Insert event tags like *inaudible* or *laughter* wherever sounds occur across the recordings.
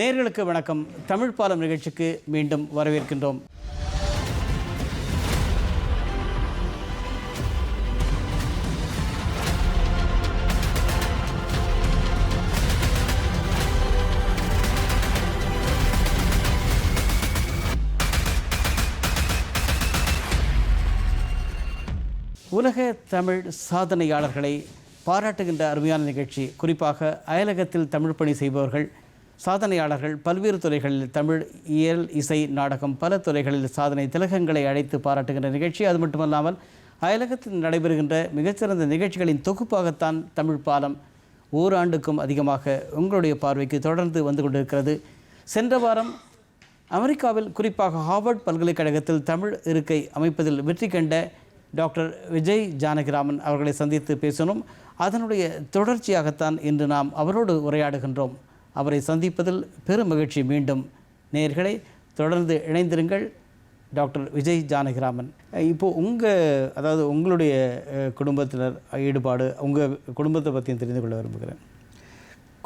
நேர்களுக்கு வணக்கம். தமிழ் பாலம் நிகழ்ச்சிக்கு மீண்டும் வரவேற்கின்றோம். உலக தமிழ் சாதனையாளர்களை பாராட்டுகின்ற அருமையான நிகழ்ச்சி. குறிப்பாக அயலகத்தில் தமிழ் பணி செய்பவர்கள் சாதனையாளர்கள் பல்வேறு துறைகளில் தமிழ் இயல் இசை நாடகம் பல துறைகளில் சாதனை திலகங்களை அழைத்து பாராட்டுகின்ற நிகழ்ச்சி. அது மட்டுமல்லாமல் அயலகத்தில் நடைபெறுகின்ற மிகச்சிறந்த நிகழ்ச்சிகளின் தொகுப்பாகத்தான் தமிழ் பாலம் ஓராண்டுக்கும் அதிகமாக உங்களுடைய பார்வைக்கு தொடர்ந்து வந்து கொண்டிருக்கிறது. சென்ற வாரம் அமெரிக்காவில் குறிப்பாக ஹார்வர்ட் பல்கலைக்கழகத்தில் தமிழ் இருக்கை அமைப்பதில் வெற்றி கண்ட டாக்டர் விஜய் ஜானகிராமன் அவர்களை சந்தித்து பேசினோம். அதனுடைய தொடர்ச்சியாகத்தான் இன்று நாம் அவரோடு உரையாடுகின்றோம். அவரை சந்திப்பதில் பெரும் மகிழ்ச்சி. மீண்டும் நேயர்களை தொடர்ந்து இணைந்திருங்கள். டாக்டர் விஜய் ஜானகிராமன். இப்போ உங்கள் அதாவது உங்களுடைய குடும்பத்தினர் ஈடுபாடு உங்கள் குடும்பத்தை பற்றியும் தெரிந்து கொள்ள விரும்புகிறேன்.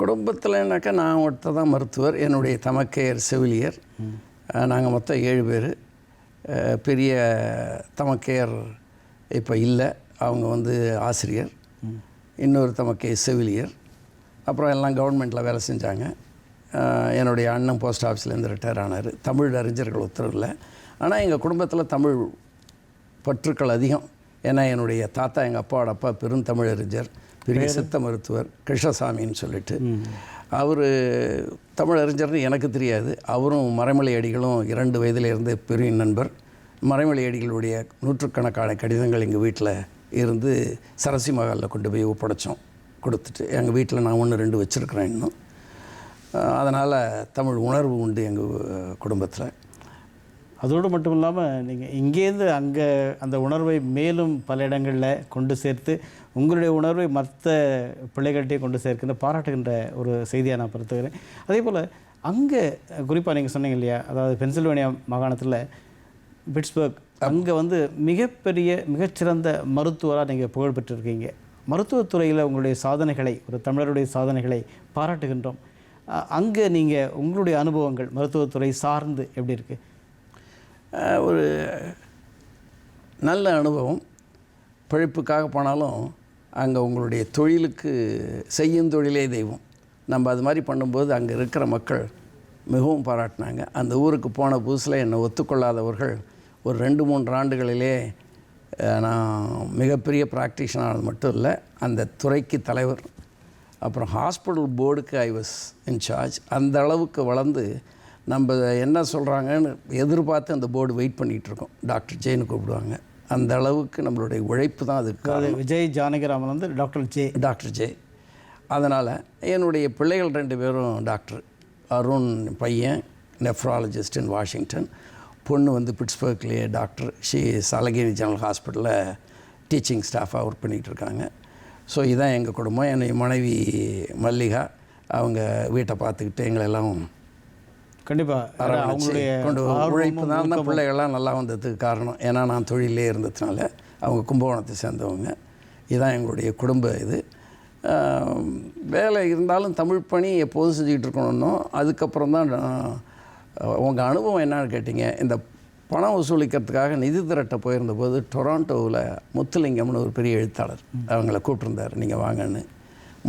குடும்பத்தில்னாக்கா நான் ஒருத்தர் தான் மருத்துவர். என்னுடைய தமக்கையர் செவிலியர். நாங்கள் மொத்தம் ஏழு பேர். பெரிய தமக்கையர் இப்போ இல்லை. அவங்க வந்து ஆசிரியர். இன்னொரு தமக்கை செவிலியர். அப்புறம் எல்லாம் கவர்மெண்ட்டில் வேலை செஞ்சாங்க. என்னுடைய அண்ணன் போஸ்ட் ஆஃபீஸ்லேருந்து ரிட்டையர் ஆனார். தமிழ் அறிஞர்கள் உத்தரவில் ஆனால் எங்கள் குடும்பத்தில் தமிழ் பற்றுக்கள் அதிகம். ஏன்னா என்னுடைய தாத்தா எங்கள் அப்பாவோட அப்பா பெருந்தமிழறிஞர் பெரிய சித்த மருத்துவர் கிருஷ்ணசாமின்னு சொல்லிட்டு. அவர் தமிழறிஞர்னு எனக்கு தெரியாது. அவரும் மறைமலை அடிகளும் இரண்டு வயதிலிருந்து பெரிய நண்பர். மறைமலை அடிகளுடைய நூற்றுக்கணக்கான கடிதங்கள் எங்கள் வீட்டில் இருந்து சரசி மகாலில் கொண்டு போய் ஒப்படைச்சோம். கொடுத்துட்டு எங்கள் வீட்டில் நான் ஒன்று ரெண்டு வச்சுருக்கிறேன் இன்னும். அதனால் தமிழ் உணர்வு உண்டு எங்கள் குடும்பத்தில். அதோடு மட்டும் இல்லாமல் நீங்கள் இங்கேருந்து அங்கே அந்த உணர்வை மேலும் பல இடங்களில் கொண்டு சேர்த்து உங்களுடைய உணர்வை மற்ற பிள்ளைகள்கிட்டே கொண்டு சேர்க்கின்ற பாராட்டுகின்ற ஒரு செய்தியாக நான் படுத்துகிறேன் அதே போல் அங்கே குறிப்பாக நீங்கள் சொன்னீங்க இல்லையா அதாவது பென்சில்வேனியா மாகாணத்தில் பிட்ஸ்பர்க் அங்கே வந்து மிகப்பெரிய மிகச்சிறந்த மருத்துவராக நீங்கள் புகழ் பெற்றிருக்கீங்க மருத்துவத்துறையில் உங்களுடைய சாதனைகளை ஒரு தமிழருடைய சாதனைகளை பாராட்டுகின்றோம். அங்கே நீங்கள் உங்களுடைய அனுபவங்கள் மருத்துவத்துறை சார்ந்து எப்படி இருக்குது ஒரு நல்ல அனுபவம். பிழைப்புக்காக போனாலும் அங்கே உங்களுடைய தொழிலுக்கு செய்யும் தொழிலே தெய்வம். நம்ம அது மாதிரி பண்ணும்போது அங்கே இருக்கிற மக்கள் மிகவும் பாராட்டினாங்க. அந்த ஊருக்கு போன புதுசில் என்னை ஒத்துக்கொள்ளாதவர்கள் ஒரு ரெண்டு மூன்று ஆண்டுகளிலே நான் மிகப்பெரிய ப்ராக்டிஷனானது மட்டும் இல்லை அந்த துறைக்கு தலைவர் அப்புறம் ஹாஸ்பிட்டல் போர்டுக்கு ஐ வாஸ் இன்சார்ஜ் அந்த அளவுக்கு வளர்ந்து நம்ம என்ன சொல்கிறாங்கன்னு எதிர்பார்த்து அந்த போர்டு வெயிட் பண்ணிகிட்டு இருக்கோம். டாக்டர் ஜெயின்னு கூப்பிடுவாங்க. அந்த அளவுக்கு நம்மளுடைய உழைப்பு தான் அதுக்கு விஜய் ஜானகிராமன் வந்து டாக்டர் ஜே டாக்டர் ஜெய். அதனால் என்னுடைய பிள்ளைகள் ரெண்டு பேரும் டாக்டர். அருண் பையன் நெஃப்ராலஜிஸ்ட் இன் வாஷிங்டன் பொண்ணு வந்து பிட்ஸ்பர்க்லேயே டாக்டர். ஷி சலகிரி ஜெனரல் ஹாஸ்பிட்டலில் டீச்சிங் ஸ்டாஃபாக ஒர்க் பண்ணிகிட்டு இருக்காங்க. ஸோ இதான் எங்கள் குடும்பம். என்னுடைய மனைவி மல்லிகா அவங்க வீட்டை பார்த்துக்கிட்டு எங்களெல்லாம் கண்டிப்பாக அவங்களுடைய கொண்டு உழைப்பு தான். அந்த ஊக்கமும். பிள்ளைகள்லாம் நல்லா வந்ததுக்கு காரணம். ஏன்னா நான் தொழிலே இருந்ததுனால அவங்க கும்பகோணத்தை சேர்ந்தவங்க. இதுதான் எங்களுடைய குடும்ப இது. வேலை இருந்தாலும் தமிழ் பணி எப்போதும் செஞ்சுக்கிட்டு இருக்கணும்னோ. அதுக்கப்புறம் தான் உங்கள் அனுபவம் என்னன்னு கேட்டிங்க. இந்த பணம் வசூலிக்கிறதுக்காக நிதி திரட்ட போயிருந்தபோது டொராண்டோவில் முத்துலிங்கம்னு ஒரு பெரிய எழுத்தாளர் அவங்கள கூப்பிட்டுருந்தார். நீங்கள் வாங்கன்னு.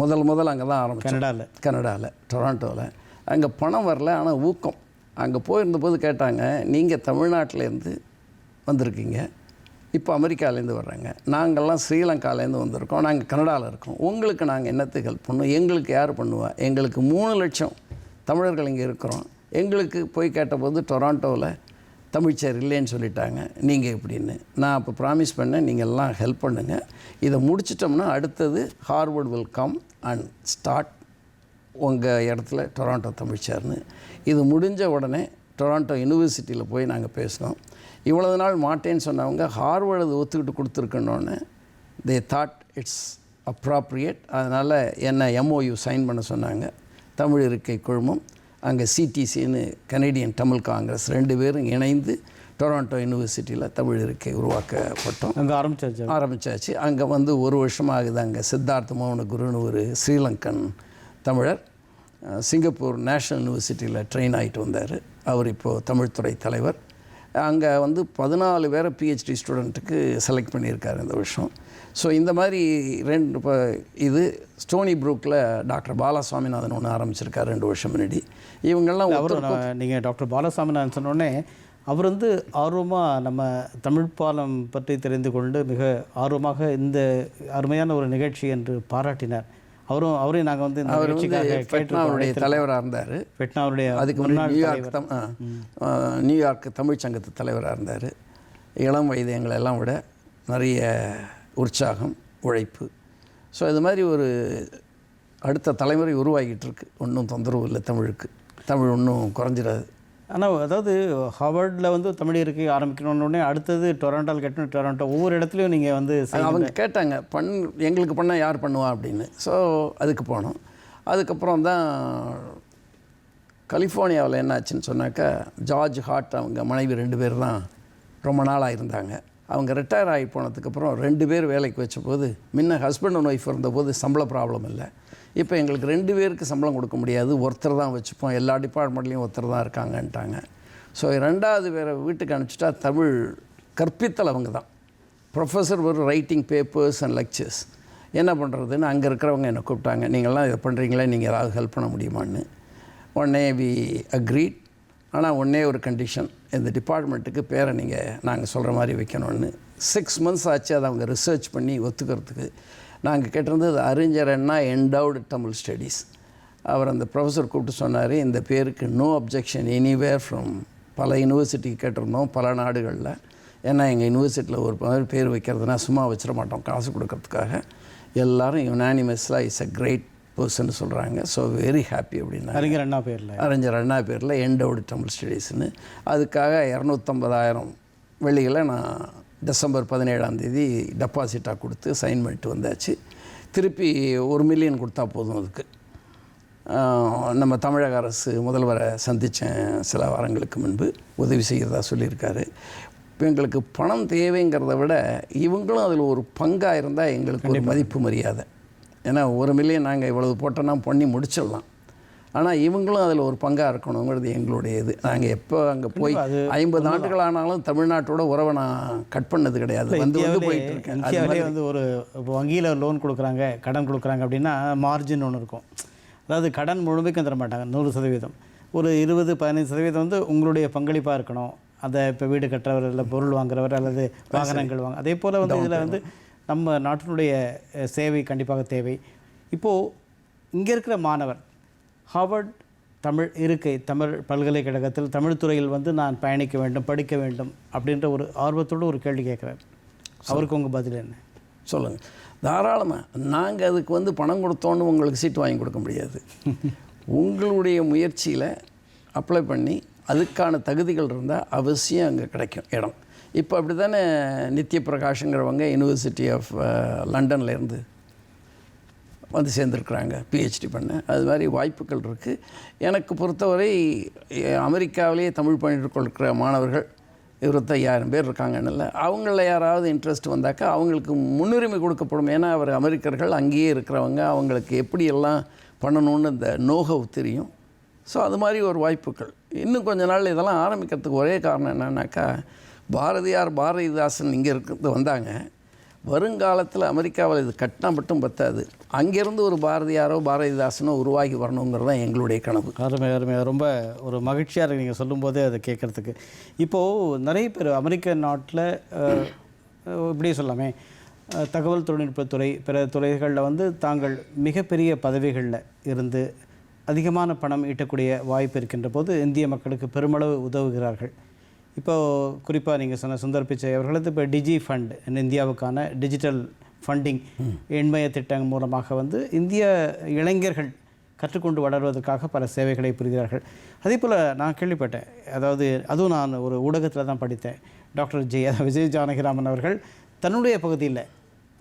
முதல் முதல் அங்கே தான் ஆரம்பிச்சோம். கனடாவில் கனடாவில் டொராண்டோவில் அங்கே பணம் வரல ஆனால் ஊக்கம். அங்கே போயிருந்தபோது கேட்டாங்க நீங்கள் தமிழ்நாட்டிலேருந்து வந்திருக்கீங்க. இப்போ அமெரிக்காலேருந்து வர்றாங்க. நாங்கள்லாம் ஸ்ரீலங்காலேருந்து வந்திருக்கோம். நாங்கள் கனடாவில் இருக்கோம். உங்களுக்கு நாங்கள் என்னத்துக்கு ஹெல்ப் பண்ணுவோம் எங்களுக்கு யார் பண்ணுவா? எங்களுக்கு மூணு லட்சம் தமிழர்கள் இங்கே இருக்கிறோம். எங்களுக்கு போய் கேட்டபோது டொராண்டோவில் தமிழ்ச்சர் இல்லைன்னு சொல்லிட்டாங்க. நீங்கள் எப்படின்னு? நான் அப்போ ப்ராமிஸ் பண்ணேன் நீங்கள் எல்லாம் ஹெல்ப் பண்ணுங்கள் இதை முடிச்சிட்டோம்னா அடுத்தது Harvard will come and start உங்கள் இடத்துல டொராண்டோ தமிழ்ச்சார்னு இது முடிஞ்ச உடனே டொராண்டோ யூனிவர்சிட்டியில் போய் நாங்கள் பேசினோம். இவ்வளவு நாள் மாட்டேன்னு சொன்னவங்க ஹார்வர்டு அதை ஒத்துக்கிட்டு கொடுத்துருக்கணுன்னு தே தாட் இட்ஸ் அப்ராப்ரியேட் அதனால் என்னை எம்ஓயு சைன் பண்ண சொன்னாங்க. தமிழ் இருக்கை குழுமம். அங்கே சிடிசின்னு கனேடியன் தமிழ் காங்கிரஸ் ரெண்டு பேரும் இணைந்து டொராண்டோ யூனிவர்சிட்டியில் தமிழ் இருக்கை உருவாக்கப்பட்டோம். அங்கே ஆரம்பிச்சாச்சு. ஆரம்பித்தாச்சு அங்கே வந்து ஒரு வருஷம் ஆகுது அங்கே சித்தார்த்த மோகன குருன்னு ஒரு ஸ்ரீலங்கன் தமிழர். சிங்கப்பூர் நேஷ்னல் யூனிவர்சிட்டியில் ட்ரெயின் ஆகிட்டு வந்தார். அவர் இப்போது தமிழ்துறை தலைவர். அங்கே வந்து பதினாலு பேரை பிஹெச்டி ஸ்டூடெண்ட்டுக்கு செலக்ட் பண்ணியிருக்காரு இந்த வருஷம். ஸோ இந்த மாதிரி ரெண்டு இப்போ இது ஸ்டோனி ப்ரூக்கில் டாக்டர் பாலா சுவாமிநாதன் ஒன்று ஆரம்பிச்சிருக்காரு ரெண்டு வருஷம் முன்னாடி. இவங்கெல்லாம் அவரும் நீங்கள் டாக்டர் பாலசாமிநாதன் சொன்னோடனே அவர் வந்து ஆர்வமாக நம்ம தமிழ் பாலம் பற்றி தெரிந்து கொண்டு மிக ஆர்வமாக இந்த அருமையான ஒரு நிகழ்ச்சி என்று பாராட்டினார். அவரும் அவரையும் நாங்கள் வந்து இந்த அவர் கேட்டு தலைவராக இருந்தார். பெட்னாவுடைய அதுக்கு முன்னாடி நியூயார்க் தம் நியூயார்க் தமிழ் சங்கத்து தலைவராக இருந்தார். இளம் வயது எங்களை எல்லாம் விட நிறைய உற்சாகம் உழைப்பு. ஸோ இது மாதிரி ஒரு அடுத்த தலைமுறை உருவாகிட்டு இருக்கு ஒன்றும் தொந்தரவு இல்லை தமிழுக்கு. தமிழ் ஒன்றும் குறைஞ்சிடாது ஆனால் அதாவது ஹார்வர்டில் வந்து தமிழ் இருக்கை ஆரம்பிக்கணும்னு உடனே அடுத்தது டொரண்டோவில் கட்டணும் டொரண்டோ ஒவ்வொரு இடத்துலையும் நீங்கள் வந்து அவங்க கேட்டாங்க பண் எங்களுக்கு பண்ணால் யார் பண்ணுவா? அப்படின்னு. ஸோ அதுக்கு போனோம். அதுக்கப்புறம் தான் கலிஃபோர்னியாவில் என்னாச்சுன்னு சொன்னாக்கா ஜார்ஜ் ஹார்ட் அவங்க மனைவி ரெண்டு பேர் தான் ரொம்ப நாளாக இருந்தாங்க. அவங்க ரிட்டையர் ஆகி போனதுக்கப்புறம் ரெண்டு பேர் வேலைக்கு வச்ச போது முன்ன ஹஸ்பண்ட் அண்ட் ஒய்ஃப் இருந்தபோது சம்பள ப்ராப்ளம் இல்லை. இப்போ எங்களுக்கு ரெண்டு பேருக்கு சம்பளம் கொடுக்க முடியாது. ஒருத்தர் தான் வச்சுப்போம். எல்லா டிபார்ட்மெண்ட்லேயும் ஒருத்தர் தான் இருக்காங்கன்ட்டாங்க. ஸோ ரெண்டாவது பேரை வீட்டுக்கு அனுப்பிச்சிட்டா தமிழ் கற்பித்தல் அவங்க தான். ப்ரொஃபஸர் ஒரு ரைட்டிங் பேப்பர்ஸ் அண்ட் லெக்சர்ஸ் என்ன பண்ணுறதுன்னு அங்கே இருக்கிறவங்க என்னை கூப்பிட்டாங்க. நீங்கள்லாம் இதை பண்ணுறீங்களே நீங்கள் ஏதாவது ஹெல்ப் பண்ண முடியுமான்னு. உடனே வி அக்ரீட் ஆனால் ஒன்றே ஒரு கண்டிஷன் இந்த டிபார்ட்மெண்ட்டுக்கு பேரை நீங்கள் நாங்கள் சொல்கிற மாதிரி வைக்கணும்னு. சிக்ஸ் மந்த்ஸ் ஆச்சு அதை அவங்க ரிசர்ச் பண்ணி ஒத்துக்கிறதுக்கு. நாங்கள் கேட்டிருந்தது அறிஞர் அண்ணா என்டவுடு தமிழ் ஸ்டடீஸ் அவர் அந்த ப்ரொஃபஸர் கூப்பிட்டு சொன்னார் இந்த பேருக்கு நோ அப்ஜெக்ஷன் எனிவேர் ஃப்ரம் பல யூனிவர்சிட்டிக்கு கேட்டிருந்தோம் பல நாடுகளில். ஏன்னா எங்கள் யூனிவர்சிட்டியில் ஒரு மாதிரி பேர் வைக்கிறதுனா சும்மா வச்சிட மாட்டோம் காசு கொடுக்கறதுக்காக. எல்லாரும் யுனானிமஸாக இஸ் அ கிரேட் பர்சன் சொல்கிறாங்க ஸோ வெரி ஹாப்பி அப்படின்னா அறிஞர் அண்ணா பேரில். அறிஞர் அண்ணா பேரில் எண்டவுடு தமிழ் ஸ்டடீஸ்னு அதுக்காக இரநூத்தம்பதாயிரம் வெள்ளிகளை நான் டிசம்பர் பதினேழாம் தேதி டெபாசிட்டாக கொடுத்து சைன் பண்ணிட்டு வந்தாச்சு. திருப்பி ஒரு மில்லியன் கொடுத்தா போதும் அதுக்கு. நம்ம தமிழக அரசு முதல்வரை சந்தித்தேன் சில வாரங்களுக்கு முன்பு. உதவி செய்கிறதா சொல்லியிருக்காரு. இப்போ எங்களுக்கு பணம் தேவைங்கிறத விட இவங்களும் அதில் ஒரு பங்காக இருந்தால் எங்களுக்கு ஒரு மதிப்பு மரியாதை. ஏன்னா ஒரு மில்லியன் நாங்கள் இவ்வளவு போட்டோன்னா பண்ணி முடிச்சிடலாம். ஆனால் இவங்களும் அதில் ஒரு பங்காக இருக்கணுங்கிறது எங்களுடைய இது நாங்கள் எப்போ அங்கே போய் ஐம்பது ஆண்டுகள் ஆனாலும் தமிழ்நாட்டோட உறவை நான் கட் பண்ணது கிடையாது. வந்து வந்து போயிட்டு இருக்கேன் வந்து ஒரு இப்போ வங்கியில் லோன் கொடுக்குறாங்க கடன் கொடுக்குறாங்க அப்படின்னா மார்ஜின் ஒன்று இருக்கும். அதாவது கடன் முழுமைக்கும் தர மாட்டாங்க நூறு சதவீதம். ஒரு இருபது பதினைந்து சதவீதம் வந்து உங்களுடைய பங்களிப்பாக இருக்கணும். அதை இப்போ வீடு கட்டுறவர் இல்லை பொருள் வாங்குறவர் அல்லது வாகனங்கள் வாங்க அதே போல் வந்து இதில் வந்து நம்ம நாட்டினுடைய சேவை கண்டிப்பாக தேவை. இப்போது இங்கே இருக்கிற மாணவர் ஹார்வர்ட் தமிழ் இருக்கை தமிழ் பல்கலைக்கழகத்தில் தமிழ் துறையில் வந்து நான் பயணிக்க வேண்டும் படிக்க வேண்டும் அப்படின்ற ஒரு ஆர்வத்தோடு ஒரு கேள்வி கேட்குறாரு. அவருக்கு உங்கள் பதில் என்ன? சொல்லுங்கள் தாராளமாக நாங்கள் அதுக்கு வந்து பணம் கொடுத்தோன்னு உங்களுக்கு சீட்டு வாங்கி கொடுக்க முடியாது. *laughs* உங்களுடைய முயற்சியில் அப்ளை பண்ணி அதுக்கான தகுதிகள் இருந்தால் அவசியம் அங்கே கிடைக்கும் இடம். இப்போ அப்படி தானே நித்ய பிரகாஷ்ங்கிறவங்க யூனிவர்சிட்டி ஆஃப் லண்டன்லேருந்து uh, வந்து சேர்ந்துருக்குறாங்க பிஹெச்டி பண்ண. அது மாதிரி வாய்ப்புகள் இருக்குது எனக்கு பொறுத்தவரை அமெரிக்காவிலேயே தமிழ் பண்ணிட்டு கொள்கிற மாணவர்கள் இருபத்தையாயிரம் பேர் இருக்காங்கன்னு அவங்கள யாராவது இன்ட்ரெஸ்ட் வந்தாக்கா அவங்களுக்கு முன்னுரிமை கொடுக்கப்படும். ஏன்னா அவர் அமெரிக்கர்கள் அங்கேயே இருக்கிறவங்க அவங்களுக்கு எப்படியெல்லாம் பண்ணணும்னு இந்த நோகவ் தெரியும். ஸோ அது மாதிரி ஒரு வாய்ப்புகள். இன்னும் கொஞ்ச நாள் இதெல்லாம் ஆரம்பிக்கிறதுக்கு ஒரே காரணம் என்னன்னாக்கா பாரதியார் பாரதிதாசன் இங்கே இருக்கிறது வந்தாங்க. வருங்காலத்தில் அமெரிக்காவில் இது கட்டினா மட்டும் பத்தாது. அங்கேருந்து ஒரு பாரதியாரோ பாரதிதாசனோ உருவாகி வரணுங்கிறது தான் எங்களுடைய கனவு. அருமை அருமை. ரொம்ப ஒரு மகிழ்ச்சியாக இருக்குது நீங்கள் சொல்லும்போதே அதை கேட்குறதுக்கு. இப்போது நிறைய பேர் அமெரிக்க நாட்டில் இப்படியே சொல்லாமே தகவல் தொழில்நுட்பத்துறை பிற துறைகளில் வந்து தாங்கள் மிகப்பெரிய பதவிகளில் இருந்து அதிகமான பணம் ஈட்டக்கூடிய வாய்ப்பு இருக்கின்ற போது இந்திய மக்களுக்கு பெருமளவு உதவுகிறார்கள். இப்போது குறிப்பாக நீங்கள் சொன்ன சுந்தர் பிச்சை அவர்களது இப்போ டிஜி ஃபண்ட் இந்தியாவுக்கான டிஜிட்டல் ஃபண்டிங் எண்மய திட்டம் மூலமாக வந்து இந்திய இளைஞர்கள் கற்றுக்கொண்டு வளர்வதற்காக பல சேவைகளை புரிகிறார்கள். அதே போல் நான் கேள்விப்பட்டேன். அதாவது அதுவும் நான் ஒரு ஊடகத்தில் தான் படித்தேன். டாக்டர் ஜெய விஜய் ஜானகிராமன் அவர்கள் தன்னுடைய பகுதியில்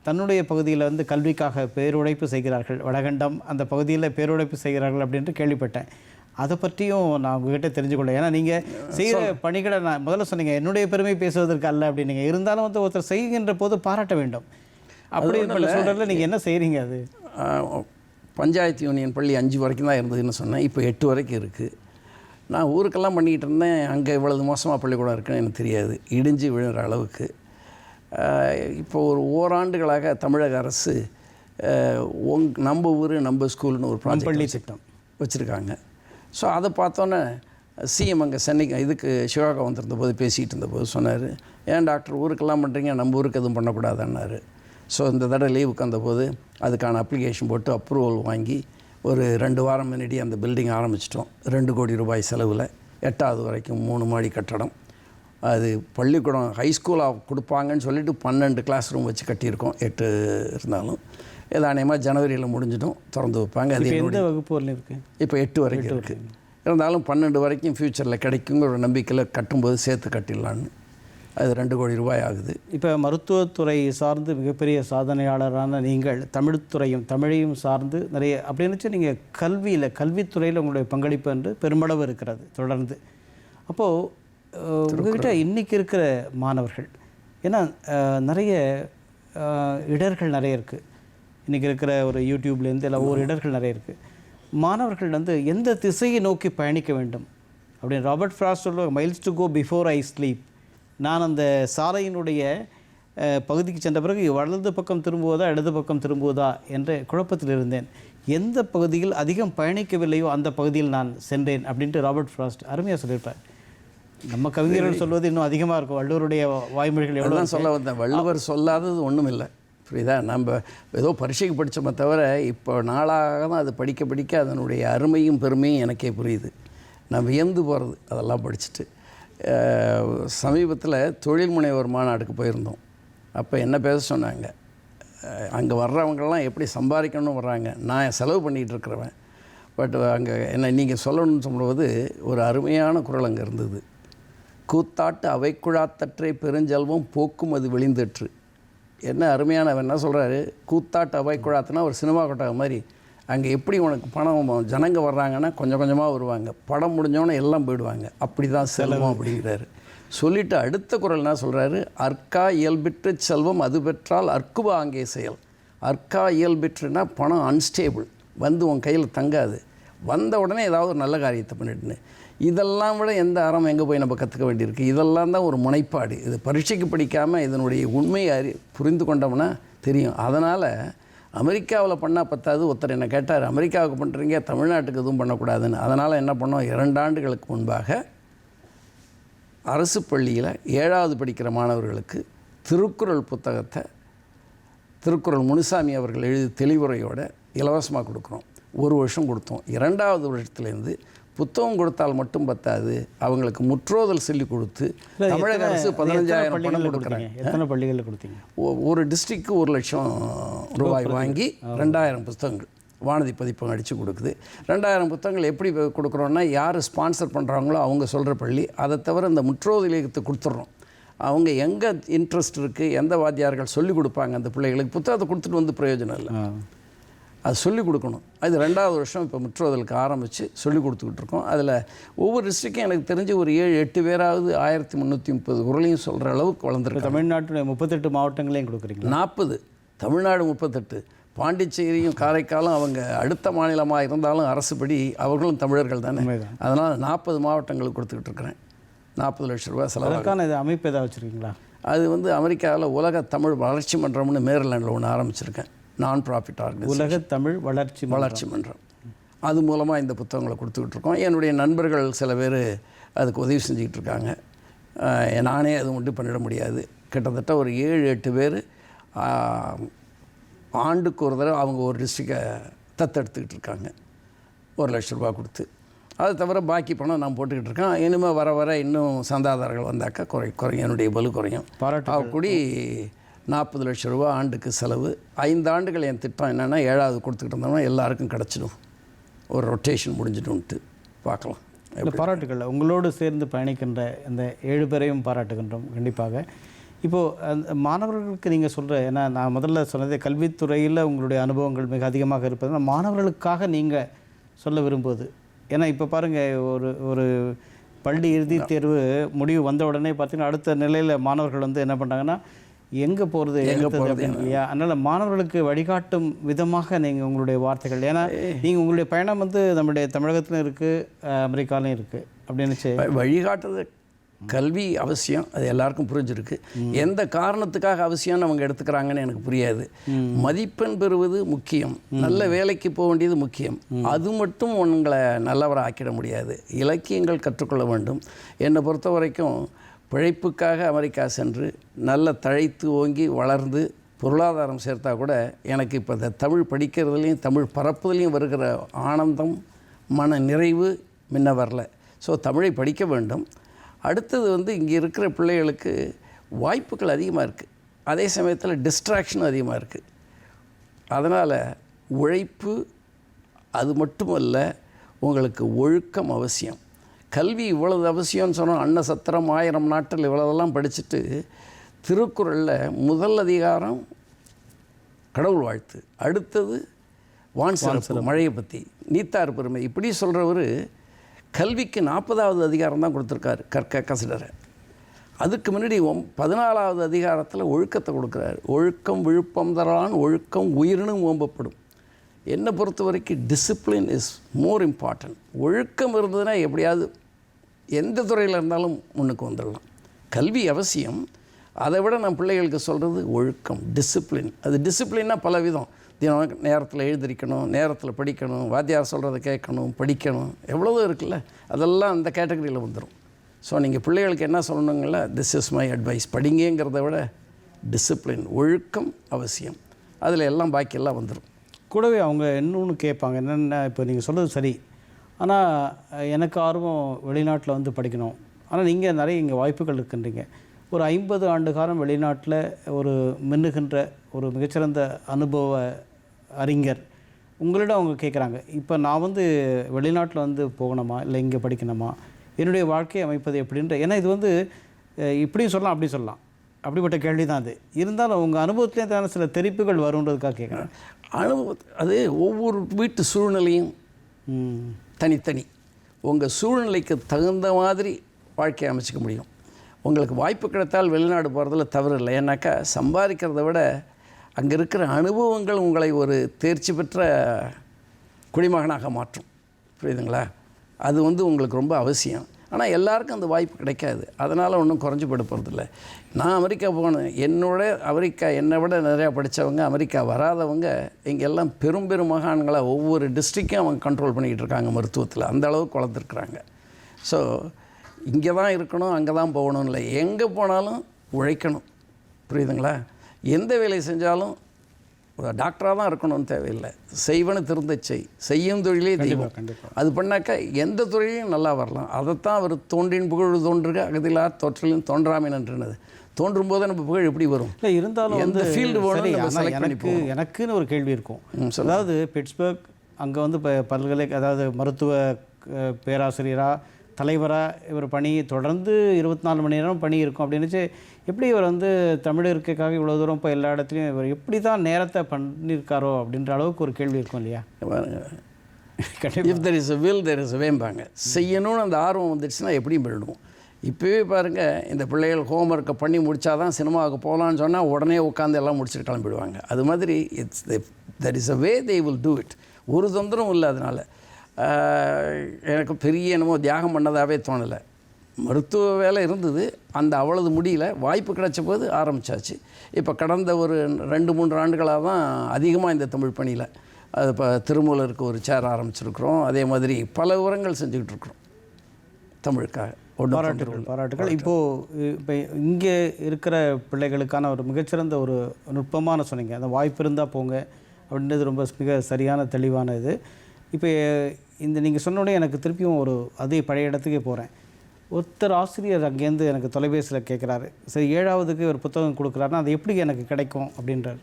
தன்னுடைய பகுதியில் வந்து கல்விக்காக பேருழைப்பு செய்கிறார்கள். வடகண்டம் அந்த பகுதியில் பேருழைப்பு செய்கிறார்கள் அப்படின்ட்டு கேள்விப்பட்டேன். அதை பற்றியும் நான் உங்ககிட்ட தெரிஞ்சுக்கொள்ள ஏன்னா நீங்கள் செய்கிற பணிகளை நான் முதல்ல சொன்னீங்க என்னுடைய பெருமை பேசுவதற்கு அல்ல அப்படின்னீங்க. இருந்தாலும் வந்து ஒருத்தர் செய்கின்ற போது பாராட்ட வேண்டும். அப்படி சொல்கிறதுல நீங்கள் என்ன செய்கிறீங்க அது? பஞ்சாயத்து யூனியன் பள்ளி அஞ்சு வரைக்கும் தான் இருந்ததுன்னு சொன்னேன். இப்போ எட்டு வரைக்கும் இருக்குது நான் ஊருக்கெல்லாம் பண்ணிக்கிட்டு இருந்தேன். அங்கே இவ்வளவு மோசமாக பள்ளிக்கூடம் இருக்குன்னு எனக்கு தெரியாது. இடிஞ்சு விழுற அளவுக்கு. இப்போ ஒரு ஓராண்டுகளாக தமிழக அரசு உங் நம்ம ஊர் நம்ம ஸ்கூல்னு ஒரு பள்ளி திட்டம். வச்சுருக்காங்க. ஸோ அதை பார்த்தோன்னே சிஎம் அங்கே சென்னைக்கு இதுக்கு சிவாகா வந்திருந்த போது பேசிகிட்டு இருந்தபோது சொன்னார் ஏன் டாக்டர் ஊருக்கெல்லாம் பண்ணுறீங்க நம்ம ஊருக்கு எதுவும் பண்ணக்கூடாதுன்னாரு. ஸோ இந்த தடவை லீவுக்கு வந்தபோது அதுக்கான அப்ளிகேஷன் போட்டு அப்ரூவல் வாங்கி ஒரு ரெண்டு வாரம் முன்னாடி அந்த பில்டிங் ஆரம்பிச்சிட்டோம். ரெண்டு கோடி ரூபாய் செலவில் எட்டாவது வரைக்கும் மூணு மாடி கட்டடம். அது பள்ளிக்கூடம் ஹைஸ்கூலாக கொடுப்பாங்கன்னு சொல்லிட்டு பன்னெண்டு கிளாஸ் ரூம் வச்சு கட்டியிருக்கோம் எட்டு இருந்தாலும். இதானியமாக ஜனவரியில் முடிஞ்சிடும் திறந்து வைப்பாங்க. அது இப்போ எந்த வகுப்பு வரலையும் இருக்கு இப்போ எட்டு வரைக்கும் இருக்குது இருந்தாலும் பன்னெண்டு வரைக்கும் ஃப்யூச்சரில் கிடைக்குங்கிற ஒரு நம்பிக்கையில் கட்டும்போது சேர்த்து கட்டிடலான்னு அது ரெண்டு கோடி ரூபாய் ஆகுது. இப்போ மருத்துவத்துறை சார்ந்து மிகப்பெரிய சாதனையாளரான நீங்கள் தமிழ்த்துறையும் தமிழையும் சார்ந்து நிறைய அப்படின்னு நீங்கள் கல்வியில் கல்வித்துறையில் உங்களுடைய பங்களிப்பு என்று பெருமளவு இருக்கிறது தொடர்ந்து. அப்போது உங்ககிட்ட இன்றைக்கி இருக்கிற மாணவர்கள் ஏன்னா நிறைய இடர்கள் நிறைய இருக்குது இன்றைக்கி இருக்கிற ஒரு யூடியூப்லேருந்து எல்லாம் ஒவ்வொரு இடர்கள் நிறைய இருக்குது மாணவர்கள் வந்து எந்த திசையை நோக்கி பயணிக்க வேண்டும்? அப்படின்னு ராபர்ட் ஃப்ராஸ்ட் சொல்லுவாங்க miles to go before I sleep நான் அந்த சாலையினுடைய பகுதிக்கு சென்ற பிறகு வலது பக்கம் திரும்புவதா இடது பக்கம் திரும்புவதா என்ற குழப்பத்தில் இருந்தேன். எந்த பகுதியில் அதிகம் பயணிக்கவில்லையோ அந்த பகுதியில் நான் சென்றேன் அப்படின்ட்டு ராபர்ட் ஃப்ராஸ்ட் அருமையாக சொல்லியிருப்பார். நம்ம கவிஞர்கள் சொல்வது இன்னும் அதிகமாக இருக்கும். வள்ளுவருடைய வாய்மொழிகள் எவ்வளோ சொல்ல வந்தேன். வள்ளுவர் சொல்லாதது ஒன்றும் இல்லை புரியுதா நம்ம ஏதோ பரீட்சைக்கு படித்தோமே தவிர இப்போ நாளாக தான் அது படிக்க படிக்க அதனுடைய அருமையும் பெருமையும் எனக்கே புரியுது. நான் வியந்து போகிறது அதெல்லாம் படிச்சுட்டு. சமீபத்தில் தொழில் முனைவர் மாநாடுக்கு போயிருந்தோம். அப்போ என்ன பேச சொன்னாங்க? அங்கே வர்றவங்கெல்லாம் எப்படி சம்பாதிக்கணும்னு வர்றாங்க. நான் செலவு பண்ணிகிட்டு இருக்கிறவன். பட் அங்கே என்ன நீங்கள் சொல்லணும்னு சொல்லும்போது ஒரு அருமையான குரல் அங்கே இருந்தது. கூத்தாட்டு அவைக்குழாத்தற்றே பெருஞ்செல்வம் போக்கும் அது வெளிந்தற்று என்ன அருமையானவன் என்ன சொல்கிறாரு கூத்தாட்டு அவைக்குழாத்துனா ஒரு சினிமா கொட்டாக மாதிரி. அங்கே எப்படி உனக்கு பணம் ஜனங்க வர்றாங்கன்னா கொஞ்சம் கொஞ்சமாக வருவாங்க. படம் முடிஞ்சோன்னே எல்லாம் போயிடுவாங்க. அப்படி தான் செல்வம். அப்படிங்கிறாரு. சொல்லிட்டு அடுத்த குரல் என்ன சொல்கிறாரு அர்க்கா இயல்பிற்று செல்வம் அது பெற்றால் அற்குவா அங்கே செயல். அர்க்கா இயல்பிற்றுனா பணம் அன்ஸ்டேபிள் வந்து உன் கையில் தங்காது. வந்த உடனே ஏதாவது ஒரு நல்ல காரியத்தை பண்ணிட்டுன்னு. இதெல்லாம் விட எந்த அறம் எங்கே போய் நம்ம கற்றுக்க வேண்டியிருக்கு? இதெல்லாம் தான் ஒரு முனைப்பாடு. இது பரீட்சைக்கு படிக்காமல் இதனுடைய உண்மையை அறி புரிந்து கொண்டோம்னா தெரியும். அதனால் அமெரிக்காவில் பண்ணால் பத்தாது. ஒருத்தர் என்னை கேட்டார் அமெரிக்காவுக்கு பண்ணுறீங்க தமிழ்நாட்டுக்கு எதுவும் பண்ணக்கூடாதுன்னு. அதனால் என்ன பண்ணோம்? இரண்டு ஆண்டுகளுக்கு முன்பாக அரசு பள்ளியில் ஏழாவது படிக்கிற மாணவர்களுக்கு திருக்குறள் புத்தகத்தை திருக்குறள் முனுசாமி அவர்கள் எழுதி தெளிவுரையோடு இலவசமாக கொடுக்குறோம். ஒரு வருஷம் கொடுத்தோம். இரண்டாவது வருஷத்துலேருந்து புத்தகம் கொடுத்தால் மட்டும் பத்தாது. அவங்களுக்கு முற்றோதல் சொல்லி கொடுத்து தமிழக அரசு பதினஞ்சாயிரம் பணம் கொடுக்குறாங்க? எத்தனை பள்ளிகளில் கொடுத்தீங்க? ஒரு டிஸ்ட்ரிக்ட்க்கு ஒரு லட்சம் ரூபாய் வாங்கி ரெண்டாயிரம் புத்தகங்கள் வானதி பதிப்பகம் அடித்து கொடுக்குது. ரெண்டாயிரம் புத்தகங்கள் எப்படி கொடுக்குறோன்னா யார் ஸ்பான்சர் பண்ணுறாங்களோ அவங்க சொல்கிற பள்ளி அதை தவிர இந்த முற்றோதலியத்தை கொடுத்துட்றோம் அவங்க எங்கே இன்ட்ரெஸ்ட் இருக்குது எந்த வாத்தியார்கள் சொல்லிக் கொடுப்பாங்க அந்த பிள்ளைகளுக்கு? புத்தகத்தை கொடுத்துட்டு வந்து பிரயோஜனம் இல்லை. அது சொல்லிக் கொடுக்கணும். அது ரெண்டாவது வருஷம் இப்போ முற்றுவதலுக்கு ஆரம்பித்து சொல்லிக் கொடுத்துக்கிட்டு இருக்கோம். அதில் ஒவ்வொரு டிஸ்ட்ரிக்கும் எனக்கு தெரிஞ்சு ஒரு ஏழு எட்டு பேராவது ஆயிரத்தி முந்நூற்றி முப்பது குரலையும் சொல்கிற அளவுக்கு வளர்ந்துருக்கு தமிழ்நாட்டுடைய முப்பத்தெட்டு மாவட்டங்களையும் கொடுக்குறீங்களா? நாற்பது தமிழ்நாடு முப்பத்தெட்டு. பாண்டிச்சேரியும் காரைக்காலும் அவங்க அடுத்த மாநிலமாக இருந்தாலும் அரசுப்படி அவர்களும் தமிழர்கள் தானே. அதனால் நாற்பது மாவட்டங்களுக்கு கொடுத்துக்கிட்டு இருக்கிறேன். நாற்பது லட்ச ரூபா செலவாகும் அதற்கான இது அமைப்பு ஏதாவது வச்சுருக்கீங்களா? அது வந்து அமெரிக்காவில் உலக தமிழ் வளர்ச்சி மன்றம்னு மேரிலாண்டில் ஒன்று ஆரம்பிச்சிருக்கேன். நான் ப்ராஃபிட் ஆர்கனைசேஷன் உலக தமிழ் வளர்ச்சி. வளர்ச்சி மன்றம். அது மூலமாக இந்த புத்தகங்களை கொடுத்துக்கிட்டு இருக்கோம். என்னுடைய நண்பர்கள் சில பேர் அதுக்கு உதவி செஞ்சுக்கிட்டு இருக்காங்க. நானே அது மட்டும் பண்ணிட முடியாது. கிட்டத்தட்ட ஒரு ஏழு எட்டு பேர் ஆண்டுக்கு ஒரு தடவை அவங்க ஒரு டிஸ்ட்ரிக்டை தத்தெடுத்துக்கிட்டு இருக்காங்க. ஒரு லட்ச ரூபா கொடுத்து. அது தவிர பாக்கி பணம் நான் போட்டுக்கிட்டு இருக்கேன். இனிமேல் வர வர இன்னும் சந்தாதாரர்கள் வந்தாக்கா குறை குறையும் என்னுடைய பலு குறையும். பாராட்டு கூடி நாற்பது லட்சம் ரூபா ஆண்டுக்கு செலவு. ஐந்து ஆண்டுகள் என் திட்டம் என்னென்னா ஏழாவது கொடுத்துக்கிட்டு இருந்தோம்னா எல்லாருக்கும் கிடச்சிடும். ஒரு ரொட்டேஷன் முடிஞ்சிடும்ட்டு பார்க்கலாம். இந்த பாராட்டுகள். உங்களோடு சேர்ந்து பயணிக்கின்ற இந்த ஏழு பேரையும் பாராட்டுகின்றோம் கண்டிப்பாக. இப்போது அந்த மாணவர்களுக்கு நீங்கள் சொல்கிற ஏன்னா நான் முதல்ல சொன்னதே கல்வித்துறையில் உங்களுடைய அனுபவங்கள் மிக அதிகமாக இருப்பது மாணவர்களுக்காக நீங்கள் சொல்ல விரும்புவது. ஏன்னா இப்போ பாருங்கள் ஒரு ஒரு பள்ளி இறுதித் தேர்வு முடிவு வந்த உடனே பார்த்தீங்கன்னா அடுத்த நிலையில் மாணவர்கள் வந்து என்ன பண்ணுறாங்கன்னா எங்கே போகிறது எங்கே போகிறது இல்லையா? அதனால் மாணவர்களுக்கு வழிகாட்டும் விதமாக நீங்கள் உங்களுடைய வார்த்தைகள். ஏன்னா நீங்கள் உங்களுடைய பயணம் வந்து நம்முடைய தமிழகத்திலும் இருக்குது அமெரிக்காலையும் இருக்குது அப்படின்னு வழிகாட்டுறது கல்வி அவசியம். அது எல்லாருக்கும் புரிஞ்சிருக்கு. எந்த காரணத்துக்காக அவசியம்னு அவங்க எடுத்துக்கிறாங்கன்னு எனக்கு புரியாது. மதிப்பெண் பெறுவது முக்கியம். நல்ல வேலைக்கு போக வேண்டியது முக்கியம். அது மட்டும் உங்களை நல்லவராக ஆக்கிட முடியாது. இலக்கியங்கள் கற்றுக்கொள்ள வேண்டும். என்னை பொறுத்த வரைக்கும் பிழைப்புக்காக அமெரிக்கா சென்று நல்ல தழைத்து ஓங்கி வளர்ந்து பொருளாதாரம் சேர்த்தா கூட எனக்கு இப்போ இந்த தமிழ் படிக்கிறதுலையும் தமிழ் பரப்புதலையும் வருகிற ஆனந்தம் மன நிறைவு முன்ன வரல. ஸோ தமிழை படிக்க வேண்டும். அடுத்தது வந்து இங்கே இருக்கிற பிள்ளைகளுக்கு வாய்ப்புகள் அதிகமாக இருக்குது அதே சமயத்தில் டிஸ்ட்ராக்ஷனும் அதிகமாக இருக்குது அதனால் உழைப்பு அது மட்டுமல்ல உங்களுக்கு ஒழுக்கம் அவசியம். கல்வி இவ்வளவு அவசியம்னு சொன்னோம். அன்ன சத்திரம் ஆயிரம் நாட்டில் இவ்வளவெல்லாம் படிச்சுட்டு திருக்குறளில் முதல் அதிகாரம் கடவுள் வாழ்த்து அடுத்தது வான் சிறப்பு மழையை பற்றி நீத்தார் பெருமை. இப்படி சொல்கிறவர் கல்விக்கு நாற்பதாவது அதிகாரம் தான் கொடுத்துருக்காரு கற்க கசிடரை. அதுக்கு முன்னாடி ஒம் பதினாலாவது அதிகாரத்தில் ஒழுக்கத்தை கொடுக்குறாரு. ஒழுக்கம் விழுப்பம் தரான் ஒழுக்கம் உயிரினும் ஓம்பப்படும். என்னை பொறுத்த வரைக்கும் டிசிப்ளின் இஸ் மோர் இம்பார்ட்டன்ட் ஒழுக்கம் இருந்ததுன்னா எப்படியாவது எந்த துறையில் இருந்தாலும் முன்னுக்கு வந்துடலாம். கல்வி அவசியம். அதை விட நான் பிள்ளைகளுக்கு சொல்கிறது ஒழுக்கம் டிசிப்ளின் அது டிசிப்ளின்னா பல விதம் தினம் நேரத்தில் எழுதிருக்கணும் நேரத்தில் படிக்கணும் வாத்தியார் சொல்கிறத கேட்கணும் படிக்கணும். எவ்வளவோ இருக்குல்ல? அதெல்லாம் அந்த கேட்டகரியில் வந்துடும் ஸோ நீங்கள் பிள்ளைகளுக்கு என்ன சொல்லணுங்கள திஸ் இஸ் மை அட்வைஸ் படிங்கிறத விட டிசிப்ளின் ஒழுக்கம் அவசியம். அதில் எல்லாம் பாக்கியெல்லாம் வந்துடும் கூடவே அவங்க இன்னொன்று கேட்பாங்க. என்னென்ன இப்போ நீங்கள் சொல்கிறது சரி. ஆனால் எனக்கு ஆர்வம் வெளிநாட்டில் வந்து படிக்கணும். ஆனால் நீங்கள் நிறைய இங்கே வாய்ப்புகள் இருக்குன்றீங்க. ஒரு ஐம்பது ஆண்டு காலம் வெளிநாட்டில் ஒரு மின்னுகின்ற ஒரு மிகச்சிறந்த அனுபவ அறிஞர் உங்களிடம் அவங்க கேட்குறாங்க இப்போ நான் வந்து வெளிநாட்டில் வந்து போகணுமா? இல்லை இங்கே படிக்கணுமா? என்னுடைய வாழ்க்கையை அமைப்பது எப்படின்ற ஏன்னா இது வந்து இப்படியும் சொல்லலாம் அப்படி சொல்லலாம். அப்படிப்பட்ட கேள்வி தான் அது. இருந்தாலும் உங்கள் அனுபவத்திலே தான சில தெரிப்புகள் வருன்றதுக்காக கேட்குறேன் அனுபவ அது ஒவ்வொரு வீட்டு சூழ்நிலையும் தனித்தனி. உங்கள் சூழ்நிலைக்கு தகுந்த மாதிரி வாழ்க்கையை அமைச்சிக்க முடியும். உங்களுக்கு வாய்ப்பு கிடைத்தால் வெளிநாடு போகிறதுல தவறு இல்லை. ஏன்னாக்கா சம்பாதிக்கிறத விட அங்கே இருக்கிற அனுபவங்கள் உங்களை ஒரு தேர்ச்சி பெற்ற குடிமகனாக மாற்றும். புரியுதுங்களா? அது வந்து உங்களுக்கு ரொம்ப அவசியம். ஆனால் எல்லாருக்கும் அந்த வாய்ப்பு கிடைக்காது. அதனால் ஒன்றும் குறைஞ்சி போகிறதில்ல நான் அமெரிக்கா போனேன். என்னோட அமெரிக்கா என்னை விட நிறையா படித்தவங்க அமெரிக்கா வராதவங்க இங்கே எல்லாம் பெரும் பெரும் மகான்களாக ஒவ்வொரு டிஸ்ட்ரிக்கும் அவங்க கண்ட்ரோல் பண்ணிக்கிட்டு இருக்காங்க மருத்துவத்தில். அந்த அளவுக்கு வளர்த்துருக்குறாங்க ஸோ இங்கே தான் இருக்கணும் அங்கே தான் போகணும் இல்லை. எங்கே போனாலும் உழைக்கணும். புரியுதுங்களா? எந்த வேலை செஞ்சாலும் டாக்டராக தான் இருக்கணும்னு தேவையில்லை. செய்வனு திருந்த செய். செய்யும் தொழிலே தெய்வம். அது பண்ணாக்கா எந்த துறையிலையும் நல்லா வரலாம். அதைத்தான் அவர் தோன்றின் புகழ் தோன்றுக அகதிலா தோற்றலின் தோன்றாமை நன்றுனது. தோன்றும் போது நம்ம புகழ் எப்படி வரும்? இல்லை இருந்தாலும் எந்த select பண்ணி எனக்கு எனக்குன்னு ஒரு கேள்வி இருக்கும். அதாவது பிட்ஸ்பர்க் அங்கே வந்து இப்போ பல்கலை அதாவது மருத்துவ அஹ், பேராசிரியரா தலைவராக இவர் பணி தொடர்ந்து இருபத்தி நாலு மணி நேரம் பணி இருக்கும் அப்படின்னுச்சு எப்படி இவர் வந்து தமிழ் இருக்கைக்காக இவ்வளோ தூரம் இப்போ எல்லா இடத்துலையும் இவர் எப்படி தான் நேரத்தை பண்ணியிருக்காரோ அப்படின்ற அளவுக்கு ஒரு கேள்வி இருக்கும் இல்லையா? If there is a will there is வேம்பாங்க செய்யணும்னு அந்த ஆர்வம் வந்துடுச்சுன்னா எப்படியும் பண்ணிடுவோம் இப்போவே பாருங்கள் இந்த பிள்ளைகள் ஹோம்ஒர்க்கை பண்ணி முடிச்சாதான் சினிமாவுக்கு போகலான்னு சொன்னால் உடனே உட்காந்து எல்லாம் முடிச்சுட்டு கிளம்பிடுவாங்க. அது மாதிரி it's there is a way they will do it ஒரு தொந்தரவும் இல்லை அதனால். எனக்கு பெரிய என்னமோ தியாகம் பண்ணதாகவே தோணலை. மருத்துவ வேலை இருந்தது. அந்த அவ்வளவு முடியல வாய்ப்பு கிடைச்ச போது ஆரம்பித்தாச்சு இப்போ கடந்த ஒரு ரெண்டு மூன்று ஆண்டுகளாக தான் அதிகமாக இந்த தமிழ் பணியில் அது இப்போ திருமூலருக்கு ஒரு சேர் ஆரம்பிச்சிருக்கிறோம். அதே மாதிரி பல விவரங்கள் செஞ்சுக்கிட்டு இருக்கிறோம். தமிழுக்காக பாராட்டுகள் பாராட்டுகள். இப்போது இப்போ இங்கே இருக்கிற பிள்ளைகளுக்கான ஒரு மிகச்சிறந்த ஒரு நுட்பமான சொன்னீங்க. அந்த வாய்ப்பு இருந்தால் போங்க அப்படின்றது ரொம்ப மிக சரியான தெளிவான இது. இப்போ இந்த நீங்கள் சொன்னோடனே எனக்கு திருப்பியும் ஒரு அதே பழைய இடத்துக்கே போகிறேன் ஒருத்தர் ஆசிரியர் அங்கேருந்து எனக்கு தொலைபேசியில் கேட்குறாரு. சரி ஏழாவதுக்கு ஒரு புத்தகம் கொடுக்குறாருன்னா அது எப்படி எனக்கு கிடைக்கும் அப்படின்றார்.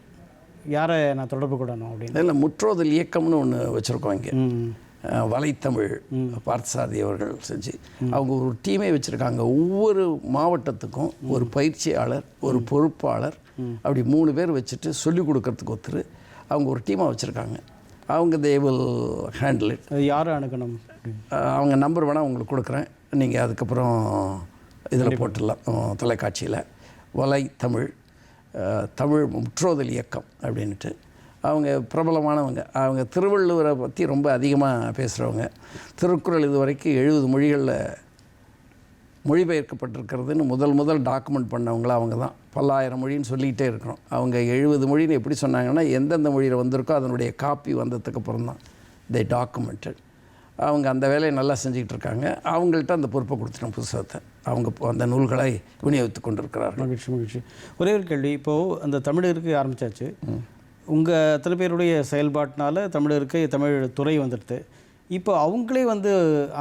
யாரை நான் தொடர்பு கொள்ளணும் அப்படின்னு. இல்லை முற்றோதல் இயக்கம்னு ஒன்று வச்சுருக்கோம் இங்கே. வலைத்தமிழ் பார்த்தசாரதி அவர்கள் செஞ்சு அவங்க ஒரு டீமே வச்சுருக்காங்க. ஒவ்வொரு மாவட்டத்துக்கும் ஒரு பயிற்சியாளர் ஒரு பொறுப்பாளர் அப்படி மூணு பேர் வச்சுட்டு சொல்லிக் கொடுக்கறதுக்கு ஒருத்தர். அவங்க ஒரு டீமாக வச்சுருக்காங்க. அவங்க தே வில் ஹேண்டில் இட் யாரை அணுகணும்? அவங்க நம்பர் வேணால் உங்களுக்கு கொடுக்குறேன். நீங்கள் அதுக்கப்புறம் இதில் போட்டுடலாம். தொலைக்காட்சியில். வலை தமிழ் தமிழ் முற்றோதல் இயக்கம் அப்படின்ட்டு அவங்க பிரபலமானவங்க. அவங்க திருவள்ளுவரை பற்றி ரொம்ப அதிகமாக பேசுகிறவங்க. திருக்குறள் இதுவரைக்கும் எழுபது மொழிகளில் மொழிபெயர்க்கப்பட்டிருக்கிறதுன்னு முதல் முதல் டாக்குமெண்ட் பண்ணவங்கள அவங்க தான். பல்லாயிரம் மொழின்னு சொல்லிக்கிட்டே இருக்கிறோம். அவங்க எழுபது மொழின்னு எப்படி சொன்னாங்கன்னா எந்தெந்த மொழியில் வந்திருக்கோ அதனுடைய காப்பி வந்ததுக்கு அப்புறம் தான் தே டாக்குமெண்டட் அவங்க அந்த வேலையை நல்லா செஞ்சுக்கிட்டு இருக்காங்க அவங்கள்ட்ட அந்த பொறுப்பை கொடுத்துட்டோம் புத்தகத்தை அவங்க அந்த நூல்களை விநியோகித்து கொண்டிருக்கிறார்கள். மகிழ்ச்சி மகிழ்ச்சி. ஒரே ஒரு கேள்வி. இப்போது அந்த தமிழருக்கு ஆரம்பிச்சாச்சு. உங்கள் அத்தனை பேருடைய செயல்பாட்டினால தமிழருக்கு தமிழ் துறை வந்துடுது. இப்போ அவங்களே வந்து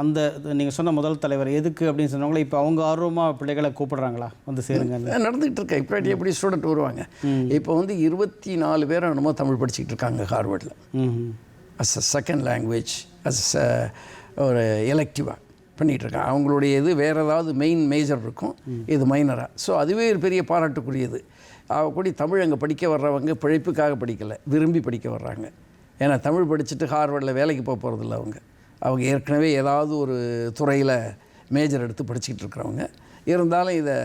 அந்த நீங்கள் சொன்ன முதல் தலைவர் எதுக்கு அப்படின்னு சொன்னவங்களே இப்போ அவங்க ஆர்வமாக பிள்ளைகளை கூப்பிடுறாங்களா? வந்து சேருங்க. நடந்துகிட்டு இருக்கேன். இப்போ எப்படி ஸ்டூடெண்ட் வருவாங்க. இப்போ வந்து இருபத்தி நாலு பேர் என்னமோ தமிழ் படிச்சுக்கிட்டு இருக்காங்க ஹார்வர்டில். ம் as a second language as ஒரு எலெக்டிவாக பண்ணிகிட்ருக்காங்க அவங்களுடைய இது வேறு ஏதாவது மெயின் மேஜர் இருக்கும். இது மைனராக ஸோ அதுவே ஒரு பெரிய பாராட்டுக்குரியது. அவ கூடி தமிழ் அங்கே படிக்க வர்றவங்க பிழைப்புக்காக படிக்கலை. விரும்பி படிக்க வர்றாங்க. ஏன்னா தமிழ் படிச்சுட்டு ஹார்வர்டில் வேலைக்கு போக போகிறதில்ல அவங்க. அவங்க ஏற்கனவே ஏதாவது ஒரு துறையில் மேஜர் எடுத்து படிச்சுக்கிட்டு இருக்கிறவங்க. இருந்தாலும் இதை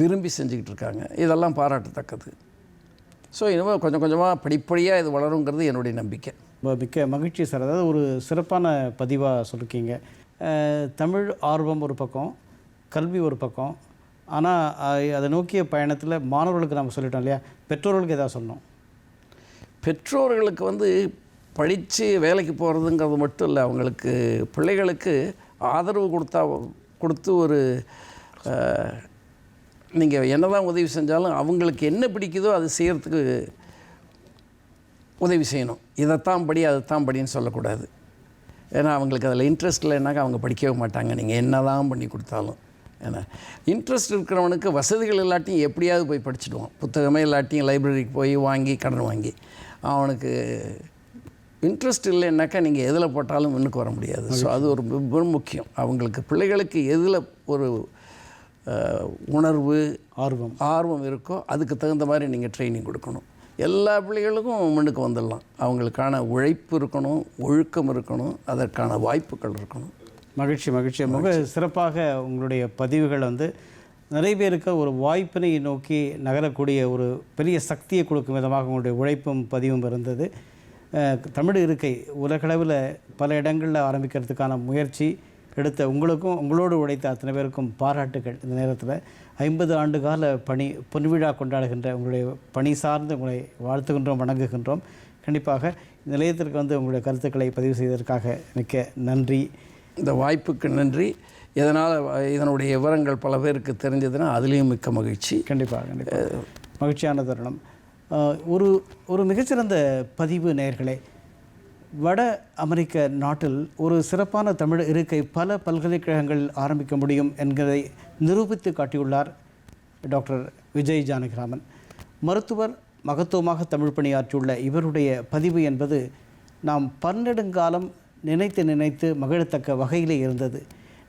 விரும்பி செஞ்சுக்கிட்டு இருக்காங்க. இதெல்லாம் பாராட்டத்தக்கது. ஸோ இனிமேல் கொஞ்சம் கொஞ்சமாக படிப்படியாக இது வளருங்கிறது என்னுடைய நம்பிக்கை. மிக்க மகிழ்ச்சி சார். அதாவது ஒரு சிறப்பான பதிவாக சொல்லிருக்கீங்க. தமிழ் ஆர்வம் ஒரு பக்கம் கல்வி ஒரு பக்கம். ஆனால் அதை நோக்கிய பயணத்தில் மாணவர்களுக்கு நம்ம சொல்லிட்டோம் இல்லையா? பெற்றோர்களுக்கு எதாவது சொல்லணும்? பெற்றோர்களுக்கு வந்து படித்து வேலைக்கு போகிறதுங்கிறது மட்டும் இல்லை அவங்களுக்கு பிள்ளைகளுக்கு ஆதரவு கொடுத்தா கொடுத்து ஒரு நீங்கள் என்ன தான் உதவி செஞ்சாலும் அவங்களுக்கு என்ன பிடிக்குதோ அது செய்கிறதுக்கு உதவி செய்யணும். இதைத்தான் படி அதைத்தான் படின்னு சொல்லக்கூடாது. ஏன்னா அவங்களுக்கு அதில் இன்ட்ரெஸ்ட் இல்லைன்னாக்கா அவங்க படிக்கவே மாட்டாங்க. நீங்கள் என்ன தான் பண்ணி கொடுத்தாலும். ஏன்னா இன்ட்ரெஸ்ட் இருக்கிறவனுக்கு வசதிகள் இல்லாட்டியும் எப்படியாவது போய் படிச்சிடுவான். புத்தகமே இல்லாட்டியும் லைப்ரரிக்கு போய் வாங்கி கடன் வாங்கி. அவனுக்கு இன்ட்ரெஸ்ட் இல்லைன்னாக்கா நீங்கள் எதில் போட்டாலும் முன்னுக்கு வர முடியாது. ஸோ அது ஒரு மிக முக்கியம். அவங்களுக்கு பிள்ளைகளுக்கு எதில் ஒரு உணர்வு ஆர்வம். ஆர்வம் இருக்கோ அதுக்கு தகுந்த மாதிரி நீங்கள் ட்ரைனிங் கொடுக்கணும். எல்லா பிள்ளைகளுக்கும் முன்னுக்கு வந்துடலாம். அவங்களுக்கான உழைப்பு இருக்கணும் ஒழுக்கம் இருக்கணும் அதற்கான வாய்ப்புகள் இருக்கணும். மகிழ்ச்சி மகிழ்ச்சி. மிக சிறப்பாக உங்களுடைய பதிவுகள் வந்து நிறைய பேருக்கு ஒரு வாய்ப்பினை நோக்கி நகரக்கூடிய ஒரு பெரிய சக்தியை கொடுக்கும் விதமாக உங்களுடைய உழைப்பும் பதிவும் இருந்தது. தமிழ் இருக்கை உலகளவில் பல இடங்களில் ஆரம்பிக்கிறதுக்கான முயற்சி எடுத்த உங்களுக்கும் உங்களோடு உழைத்த அத்தனை பேருக்கும் பாராட்டுகள். இந்த நேரத்தில் ஐம்பது ஆண்டு கால பணி பொன்விழா கொண்டாடுகின்ற உங்களுடைய பணி சார்ந்து உங்களை வாழ்த்துகின்றோம் வணங்குகின்றோம். கண்டிப்பாக இந்த நிலையத்திற்கு வந்து உங்களுடைய கருத்துக்களை பதிவு செய்ததற்காக மிக்க நன்றி. இந்த வாய்ப்புக்கு நன்றி. இதனால் இதனுடைய விவரங்கள் பல பேருக்கு தெரிஞ்சதுன்னா அதுலேயும் மிக்க மகிழ்ச்சி. கண்டிப்பாக கண்டிப்பாக மகிழ்ச்சியான தருணம். ஒரு ஒரு மிகச்சிறந்த பதிவு நேயர்களே வட அமெரிக்க நாட்டில் ஒரு சிறப்பான தமிழ் இருக்கை பல பல்கலைக்கழகங்கள் ஆரம்பிக்க முடியும் என்கிறதை நிரூபித்து காட்டியுள்ளார் டாக்டர் விஜய் ஜானகிராமன். மருத்துவர் மகத்துவமாக தமிழ் பணியாற்றியுள்ள இவருடைய பதிவு என்பது நாம் பன்னெடுங்காலம் நினைத்து நினைத்து மகிழத்தக்க வகையிலே இருந்தது.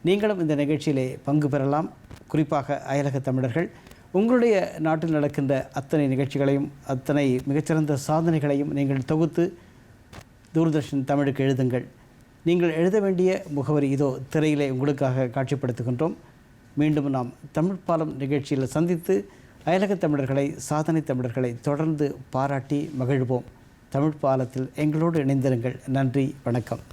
நீங்களும் இந்த நிகழ்ச்சியிலே பங்கு பெறலாம். குறிப்பாக அயலக தமிழர்கள் உங்களுடைய நாட்டில் நடக்கின்ற அத்தனை நிகழ்ச்சிகளையும் அத்தனை மிகச்சிறந்த சாதனைகளையும் நீங்கள் தொகுத்து தூர்தர்ஷன் தமிழுக்கு எழுதுங்கள். நீங்கள் எழுத வேண்டிய முகவரி இதோ திரையிலே உங்களுக்காக காட்சிப்படுத்துகின்றோம். மீண்டும் நாம் தமிழ் பாலம் நிகழ்ச்சியில் சந்தித்து அயலக தமிழர்களை சாதனை தமிழர்களை தொடர்ந்து பாராட்டி மகிழ்வோம். தமிழ் பாலத்தில் எங்களோடு இணைந்திருங்கள். நன்றி வணக்கம்.